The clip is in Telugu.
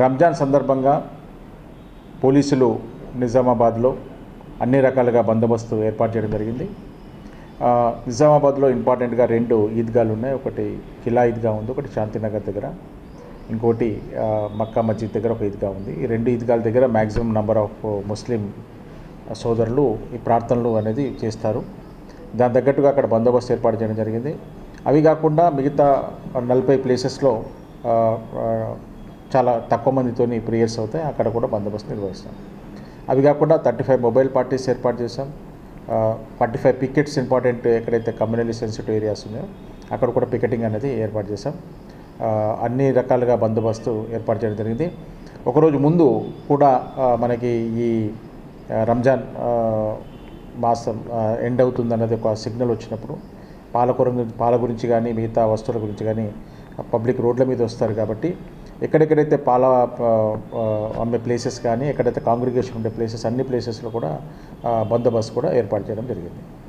రంజాన్ సందర్భంగా పోలీసులు నిజామాబాద్లో అన్ని రకాలుగా బందోబస్తు ఏర్పాటు చేయడం జరిగింది. నిజామాబాద్లో ఇంపార్టెంట్గా రెండు ఈద్గాలు ఉన్నాయి. ఒకటి కిలా ఈద్గా ఉంది ఒకటి శాంతినగర్ దగ్గర. ఇంకోటి మక్కా మస్జిద్ దగ్గర ఒక ఈద్గా ఉంది. ఈ రెండు ఈద్గాల దగ్గర మ్యాక్సిమం నెంబర్ ఆఫ్ ముస్లిం సోదరులు ఈ ప్రార్థనలు అనేది చేస్తారు. దాని తగ్గట్టుగా అక్కడ బందోబస్తు ఏర్పాటు చేయడం జరిగింది. అవి కాకుండా మిగతా నలభై ప్లేసెస్లో చాలా తక్కువ మందితోని ప్రేయర్స్ అవుతాయి. అక్కడ కూడా బందోబస్తు నిర్వహిస్తాం. అవి కాకుండా థర్టీ ఫైవ్ మొబైల్ పార్టీస్ ఏర్పాటు చేసాం ఫార్టీ ఫైవ్ పికెట్స్ ఇంపార్టెంట్ ఎక్కడైతే కమ్యూనల్లీ సెన్సిటివ్ ఏరియాస్ ఉన్నాయో అక్కడ కూడా పికెటింగ్ అనేది ఏర్పాటు చేసాం అన్ని రకాలుగా బందోబస్తు ఏర్పాటు చేయడం జరిగింది. ఒకరోజు ముందు కూడా మనకి ఈ రంజాన్ మాసం ఎండ్ అవుతుంది అన్నది ఒక సిగ్నల్ వచ్చినప్పుడు పాల పాల గురించి కానీ మిగతా వస్తువుల గురించి కానీ పబ్లిక్ రోడ్ల మీద వస్తారు కాబట్టి ఎక్కడెక్కడైతే పాల అమ్మే ప్లేసెస్ కానీ ఎక్కడైతే కాంగ్రిగేషన్ ఉండే ప్లేసెస్ అన్ని ప్లేసెస్లో కూడా బందోబస్తు కూడా ఏర్పాటు చేయడం జరిగింది.